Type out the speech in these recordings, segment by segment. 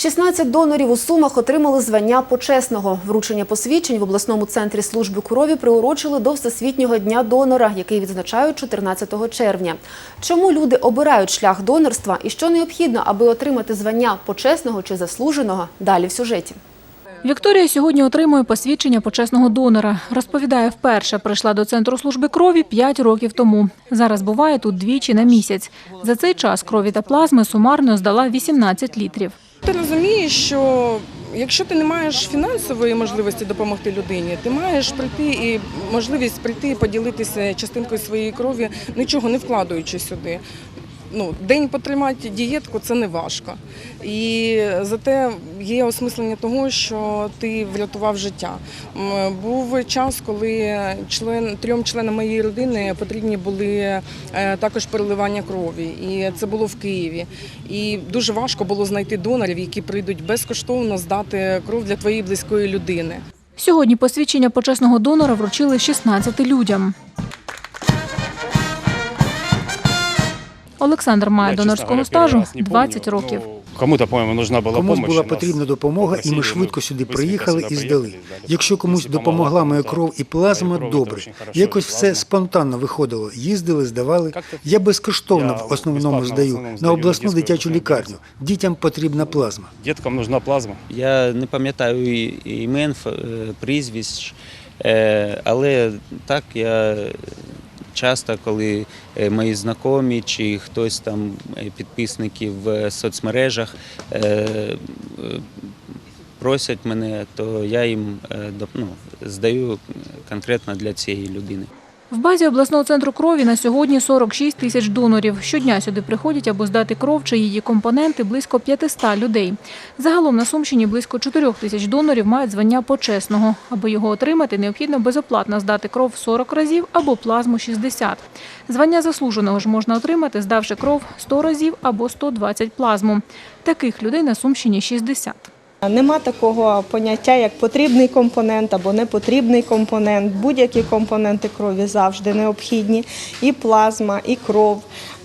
16 донорів у Сумах отримали звання почесного. Вручення посвідчень в обласному центрі служби крові приурочили до Всесвітнього дня донора, який відзначають 14 червня. Чому люди обирають шлях донорства і що необхідно, аби отримати звання почесного чи заслуженого? Далі в сюжеті. Вікторія сьогодні отримує посвідчення почесного донора. Розповідає, вперше прийшла до центру служби крові 5 років тому. Зараз буває тут двічі на місяць. За цей час крові та плазми сумарно здала 18 літрів. Ти розумієш, що якщо ти не маєш фінансової можливості допомогти людині, ти маєш прийти і можливість прийти і поділитися частинкою своєї крові, нічого не вкладаючи сюди. Ну, день потримати дієтку це не важко. І зате є осмислення того, що ти врятував життя. Був час, коли член трьом членам моєї родини потрібні були е, також переливання крові, і це було в Києві. І дуже важко було знайти донорів, які прийдуть безкоштовно здати кров для твоєї близької людини. Сьогодні посвідчення почесного донора вручили 16 людям. Олександр має донорського стажу первый 20 років. Ну, Кому-то, по-моему, нужна була Комусь була потрібна допомога, і ми швидко сюди приїхали і здали. Якщо комусь допомогла моя кров і плазма, добре. Якось все спонтанно виходило. Їздили, здавали. Я безкоштовно в основному здаю на обласну дитячу лікарню. Дітям потрібна плазма. Діткам нужна плазма. Я не пам'ятаю і- імен, ф- е, прізвищ, е, але так я часто, коли е, мої знайомі чи хтось там підписники підписників в соцмережах е, е, просять мене, то я їм е, ну, здаю конкретно для цієї людини. В базі обласного центру крові на сьогодні 46 тисяч донорів. Щодня сюди приходять або здати кров чи її компоненти близько 500 людей. Загалом на Сумщині близько 4 тисяч донорів мають звання почесного. Аби його отримати, необхідно безоплатно здати кров 40 разів або плазму 60. Звання заслуженого ж можна отримати, здавши кров 100 разів або 120 плазму. Таких людей на Сумщині 60. Нема такого поняття, як потрібний компонент або непотрібний компонент. Будь-які компоненти крові завжди необхідні. І плазма, і кров.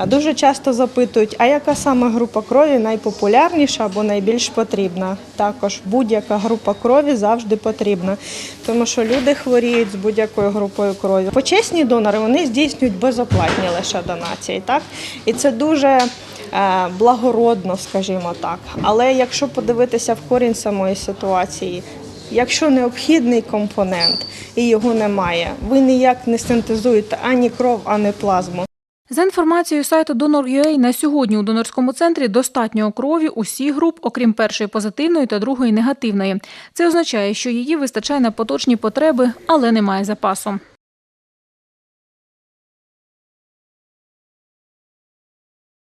Дуже часто запитують, а яка саме група крові найпопулярніша або найбільш потрібна. Також будь-яка група крові завжди потрібна, тому що люди хворіють з будь-якою групою крові. Почесні донори вони здійснюють безоплатні лише донації. Так? І це дуже благородно, скажімо так. Але якщо подивитися в корінь самої ситуації, якщо необхідний компонент і його немає, ви ніяк не синтезуєте ані кров, ані плазму. За інформацією сайту Donor.ua, на сьогодні у донорському центрі достатньо крові усіх груп, окрім першої позитивної та другої негативної. Це означає, що її вистачає на поточні потреби, але немає запасу.